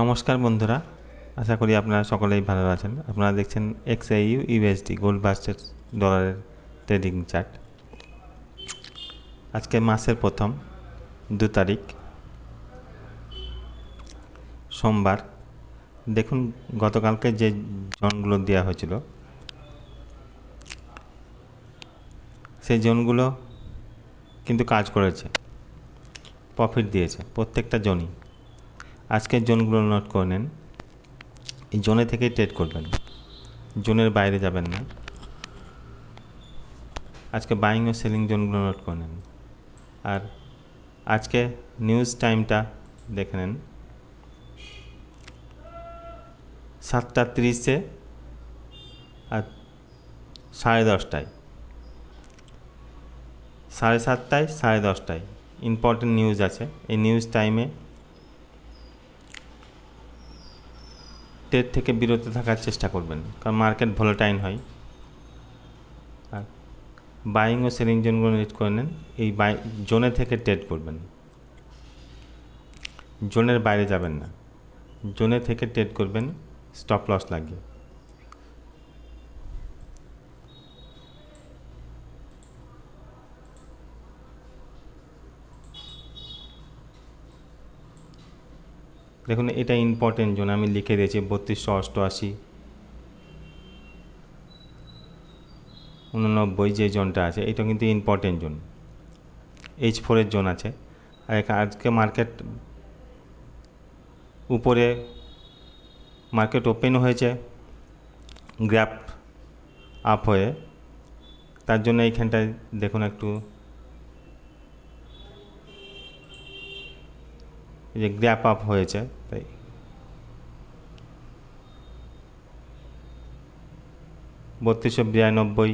নমস্কার বন্ধুরা, আশা করি আপনারা সকলেই ভালো আছেন। আপনারা দেখছেন X U USD gold buster ডলারের ট্রেডিং চার্ট আজকে মাসের প্রথম দু তারিখ, সোমবার। দেখুন, গতকালকে যে জোনগুলো দেওয়া হয়েছিল, সেই জোনগুলো কিন্তু কাজ করেছে প্রফিট দিয়েছে, প্রত্যেকটা জোনই। আজকের জোনগুলো নোট করে নেন। এই জোনে থেকেই ট্রেড করবেন। জোনের বাইরে যাবেন না। আজকে বাইং ও সেলিং জোনগুলো নোট করে নেন। আর আজকে নিউজ টাইমটা দেখে নেন। সাতটা তিরিশে আর সাড়ে দশটায়। সাড়ে সাতটায় সাড়ে দশটায়। ইম্পর্টেন্ট নিউজ আছে। এই নিউজ টাইমে ট্রেড থেকে বিরত থাকার চেষ্টা করবেন। কারণ মার্কেট ভোলাটাইন হয়। আর বাইং ও সেলিং জোনগুলো নিট করে নেন। এই বাই জোনে থেকে ট্রেড করবেন। জোনের বাইরে যাবেন না। জোনে থেকে ট্রেড করবেন। স্টপ লস লাগিয়ে। দেখুন, এটা ইম্পর্টেন্ট জোন, আমি লিখে দিয়েছি বত্রিশশো অষ্টআশি। উননব্বই যে জোনটা আছে, এটা কিন্তু ইম্পর্টেন্ট জোন। এইচ ফোরের জোন আছে। আর আজকে মার্কেট উপরে মার্কেট ওপেন হয়েছে গ্র্যাপ আপ হয়ে, তার জন্য এইখানটায় দেখুন একটু যে গ্র্যাপ আপ হয়েছে, তাই। বত্রিশশো বিরানব্বই,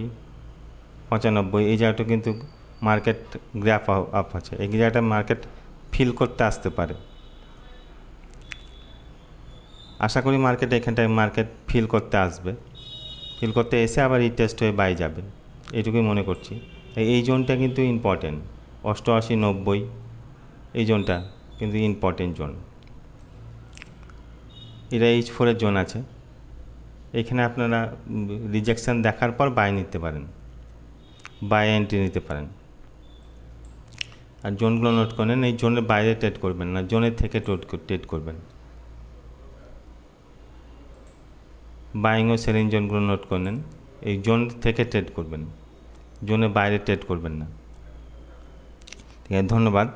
পঁচানব্বই, এই জায়গাটা কিন্তু মার্কেট গ্র্যাপ আপ আছে। এই জায়গাটা মার্কেট ফিল করতে আসতে পারে। আশা করি মার্কেট এখানটায় মার্কেট ফিল করতে আসবে। ফিল করতে এসে আবার এই টেস্ট হয়ে বাই যাবে। এইটুকুই মনে করছি। এই জোনটা কিন্তু ইম্পর্টেন্ট অষ্টআশি নব্বই, এই জোনটা। কিন্তু ইম্পর্টেন্ট জোন এটা এইচ ফোরের জোন আছে। এখানে আপনারা রিজেকশান দেখার পর বাই নিতে পারেন। বাই এন্ট্রি নিতে পারেন। আর জোনগুলো নোট করেন, এই জোনের বাইরে ট্রেড করবেন না জোনের থেকে ট্রেড করবেন। বাইং ও সেলিং জোনগুলো নোট করে নেন এই জোন থেকে ট্রেড করবেন। জোনের বাইরে ট্রেড করবেন না। ঠিক আছে, ধন্যবাদ।